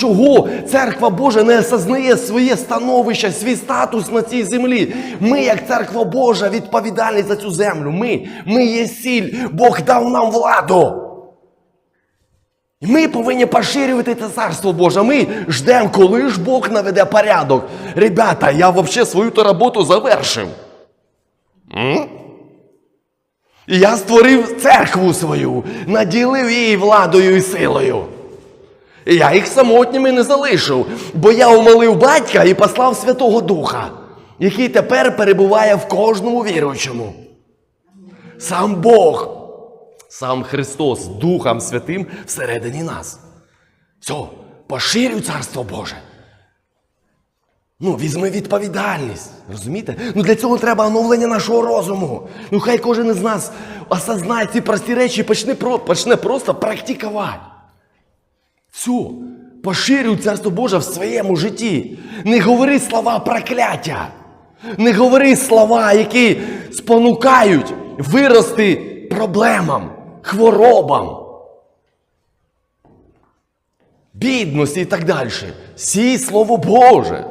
Чого церква Божа не осознає своє становище, свій статус на цій землі? Ми, як церква Божа, відповідальні за цю землю. Ми, ми є сіль. Бог дав нам владу. І ми повинні поширювати це царство Боже. Ми ждемо, коли ж Бог наведе порядок. Ребята, я взагалі свою то роботу завершив. М? І я створив церкву свою, наділив її владою і силою. Я їх самотніми не залишив, бо я умолив батька і послав Святого Духа, який тепер перебуває в кожному віруючому. Сам Бог, сам Христос Духом Святим всередині нас. Все, поширюй Царство Боже. Ну, візьми відповідальність. Розумієте? Ну для цього треба оновлення нашого розуму. Ну хай кожен із нас осознає ці прості речі і почне, почне просто практикувати. Все, поширюй Царство Боже в своєму житті. Не говори слова прокляття. Не говори слова, які спонукають вирости проблемам, хворобам, бідності і так далі. Сій Слово Боже.